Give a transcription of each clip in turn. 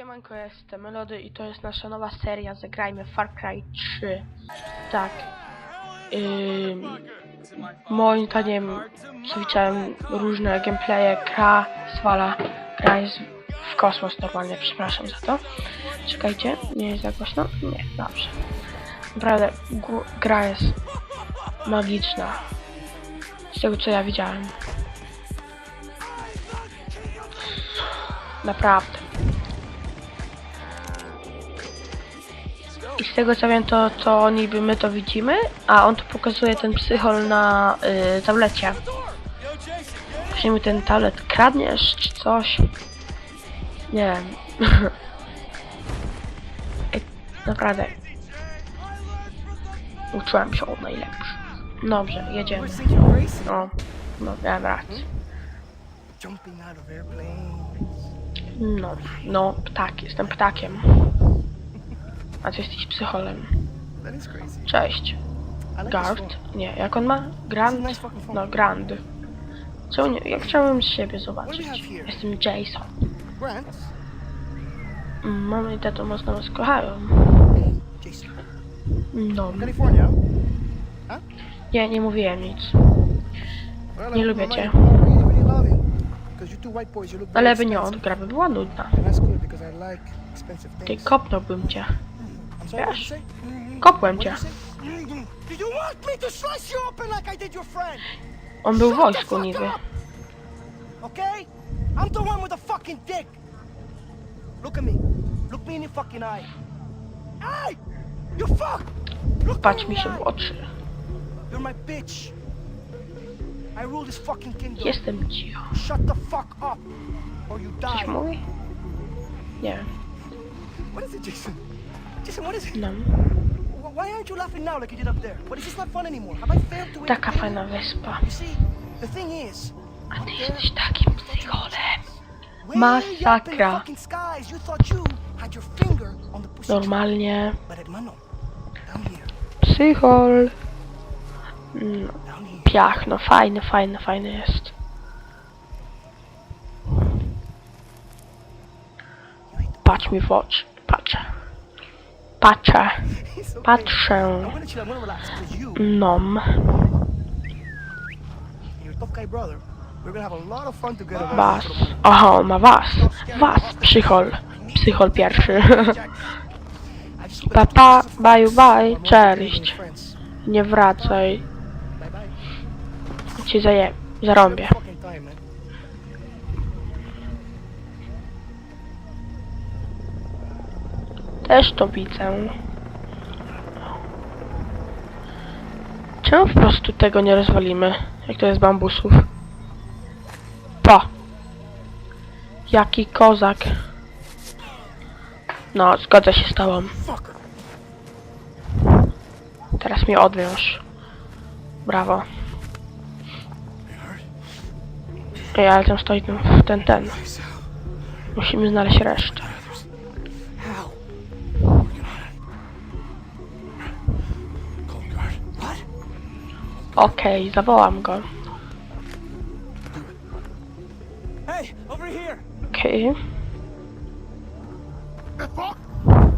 Siemanko, jestem Melody i to jest nasza nowa seria Zagrajmy Far Cry 3. Tak. Moim zdaniem widziałem różne gameplaye, gra zwala, gra jest w kosmos normalnie, przepraszam za to. Czekajcie, nie jest za głośno? Nie, dobrze. Naprawdę, gra jest magiczna. Z tego co ja widziałem. Naprawdę. I z tego co wiem, to, to niby my to widzimy, a on tu pokazuje ten psychol na y, tablecie. Czy mi ten tablet kradniesz, czy coś? Nie wiem. Naprawdę. Uczyłem się od najlepszych. Dobrze, jedziemy. O, no, miałem rację. Of airplanes. No, no, ptak, jestem ptakiem. A ty jesteś psycholem. Cześć. Gard? Nie, jak on ma? Grand? No, Grand. Co nie, ja chciałem z siebie zobaczyć. Jestem Jason. Mama i tato mocno nas kochają. No, nie, nie mówiłem nic. Nie lubię cię. Ale by nie expensive. gra by była nudna. Ty kopnąłbym cię. Wiesz? Kopłem cię. On był w wojsku niby. Okay? I'm the one with the fucking dick. Look at me. Look me in the fucking eye. Hey! You fuck! Look Patrz mi się w oczy. You're my bitch. I rule this fucking kingdom. Jestem cicho. Shut the fuck up, or you Coś die. mówi? Nie. What is it, Jason? Taka fajna wyspa. A ty jesteś takim psycholem. Masakra. Normalnie. Psychol. No, piach, no fajny, fajny, fajny jest. Patrz mi w oczy. Patrzę. Patrzę. It's okay. Patrzę. I'm gonna chill, I'm gonna relax, because you Nom. Was. Aha, ma was. Was, psychol. Psychol pierwszy. Hope Pa, bye, bye, cześć. Nie wracaj. Cię zaje... zarąbię. Też to widzę. Czemu po prostu tego nie rozwalimy? Jak to jest bambusów? Pa! Jaki kozak. No, zgodzę się z tobą. Teraz mnie odwiąż. Brawo. Ej, ale tam stoi ten, ten. Musimy znaleźć resztę. Okej, zawołam go. Hey, over here. Okej. The fuck?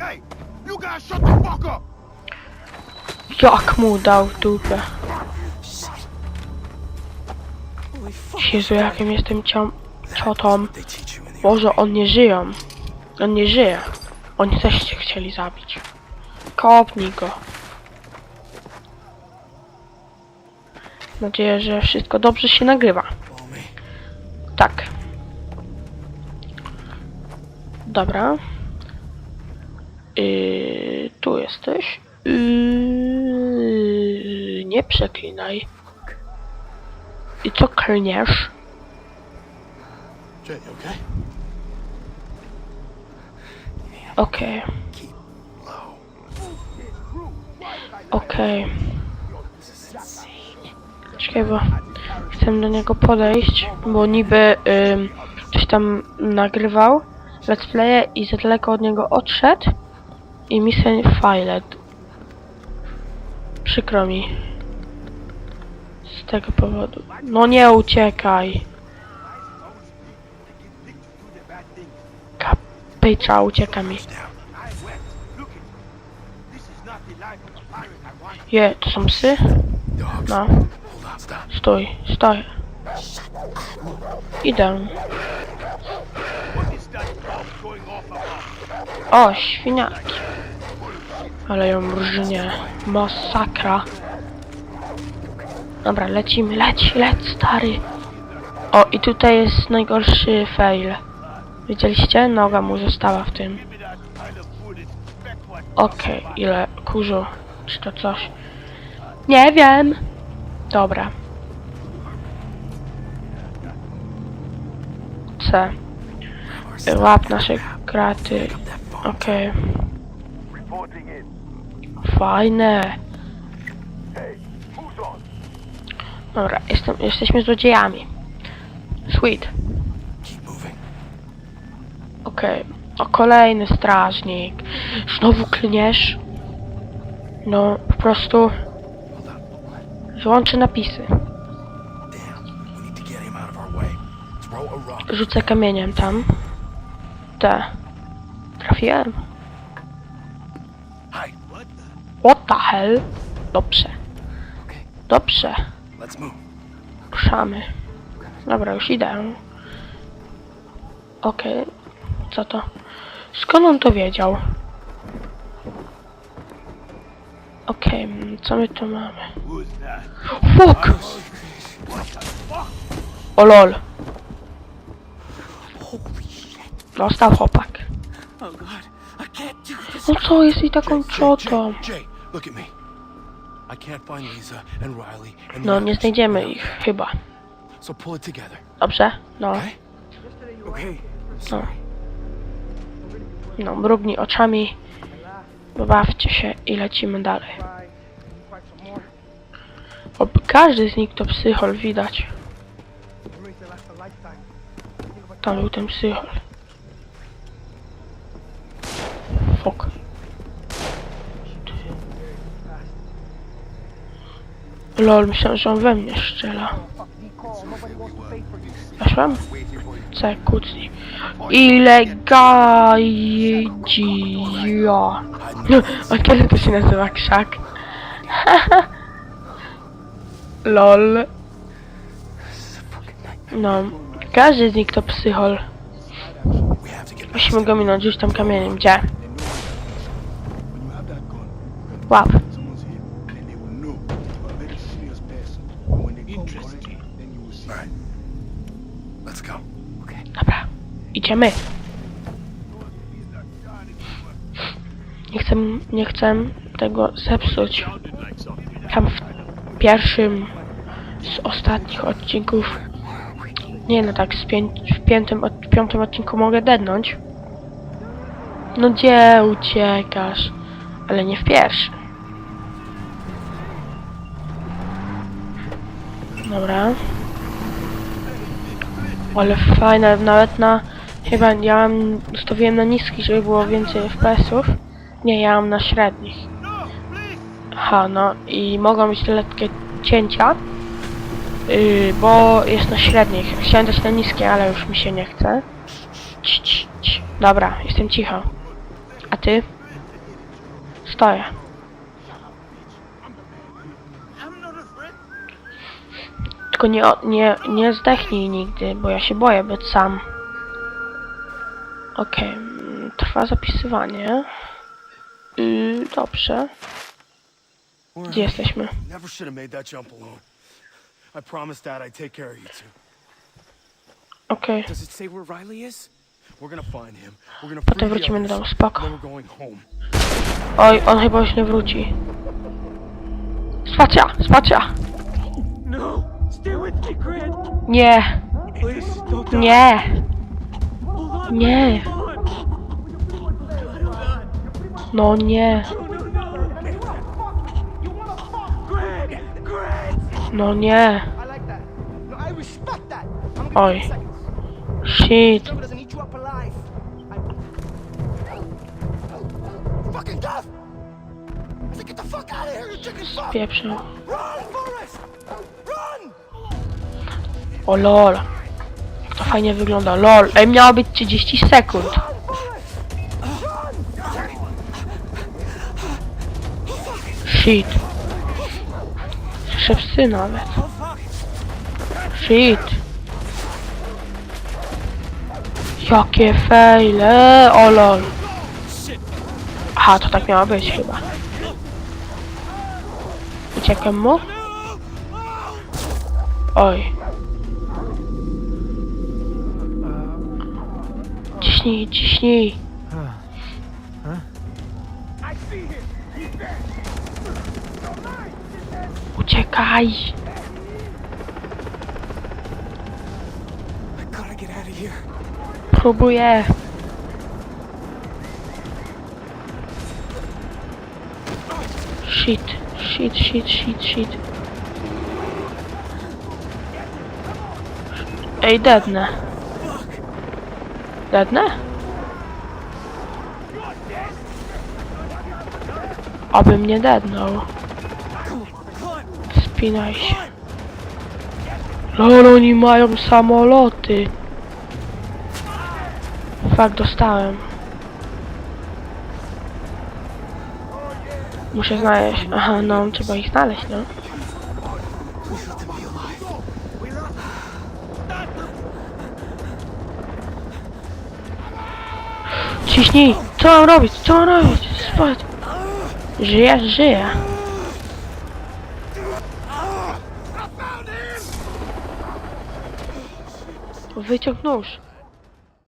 Hey, you guys shut the fuck up! Jak mu dał w dupę. Jezu, jakim jestem cią... ciotą. Boże, on nie żyją. On nie żyje. Oni też cię chcieli zabić. Kopnij go. Mam nadzieję, że wszystko dobrze się nagrywa. Tak. Dobra. Yy, tu jesteś. Yy, nie przeklinaj. I co klniesz? You okay? Okej, okej. Czekaj, bo chcę do niego podejść, bo niby ym, coś tam nagrywał let's playe i za daleko od niego odszedł i mi się file. Przykro mi. Z tego powodu. No nie uciekaj. Kap Page'a ucieka mi. Je, to są psy? No. Stój, stoję. Idę. O, świniaki. Ale ją mrużynie. Masakra. Dobra, lecimy, leć, leć, stary. O, i tutaj jest najgorszy fail. Widzieliście? Noga mu została w tym. Okej, ile kurzu? Czy to coś? Nie wiem. Dobra. C. Łap nasze kraty. In. Fajne. Dobra, jestem, jesteśmy złodziejami. Sweet. Okej. O, kolejny strażnik. Znowu klniesz? No, po prostu wyłączę napisy. Rzucę kamieniem tam. Te. Trafiłem. What the hell? Dobrze. Okay. Dobrze. Ruszamy. Dobra, już idę. Okej. Co to? Skąd on to wiedział? Okej, mm, co my tu mamy? Fuck! O lol. Dostał chłopak. No co jest i taką and No, nie znajdziemy ich, chyba. Dobrze? No, no. No, mrugnij oczami. Bawcie się i lecimy dalej. Oby każdy z nich to psychol widać. Tam był ten psychol. Fuck. Lol, myślałem, że on we mnie strzela. Weszłem? C, kucnij. Ile gajdzia. A kiedy to się nazywa krzak? Lol. No, każdy z nich to psychol. Musimy go minąć gdzieś tam kamieniem. Gdzie? Łap. someone's idziemy. Nie chcę, nie chcę tego zepsuć. Tam w pierwszym z ostatnich odcinków. Nie no tak, z pięć, w piątym, od, piątym odcinku mogę dednąć. No gdzie uciekasz? Ale nie w pierwszym. Dobra. Ale fajne, nawet na... Chyba ja mam, ustawiłem na niski, żeby było więcej FPS-ów. Nie, ja mam na średnich. Aha, no i mogą być lekkie cięcia. Yy, bo jest na średnich. Chciałem dać na niskie, ale już mi się nie chce. Dobra, jestem cicho. A ty? Stoję. Tylko nie, nie, nie zdechnij nigdy, bo ja się boję być sam. Okej, mm, trwa zapisywanie. Yy, dobrze. Gdzie jesteśmy? Never should have made that jump alone. I promised Dad I'd take care of you two. Okej. Does it say where Riley is? We're gonna find him. We're gonna Potem wrócimy do others. domu, spoko. Oj, on chyba już nie wróci. Spacja, spacja! No! Stay with me, Grant! Nie, Please, don't die. nie. Nie. No nie, No, nie. Oj. Shit. Run! O lol. To fajnie wygląda. LOL. Ej, miało być 30 sekund. Shit. Słyszę psy nawet. Shit. Jakie fejle, o lol. Aha, to tak miało być chyba. Uciekam mu? Oj. Ciśnij, ciśnij. Uciekaj. Próbuję. Shit, shit, shit, shit, shit. Ej, dednę. Dednę? Abym nie dednął. Spinaj się. Lol, oni mają samoloty. Fakt, dostałem. Muszę znaleźć. Aha, no, trzeba ich znaleźć, no. Ciśnij! Co mam robić? Co mam robić? Spać! Żyje, żyje. Wyciąg nóż.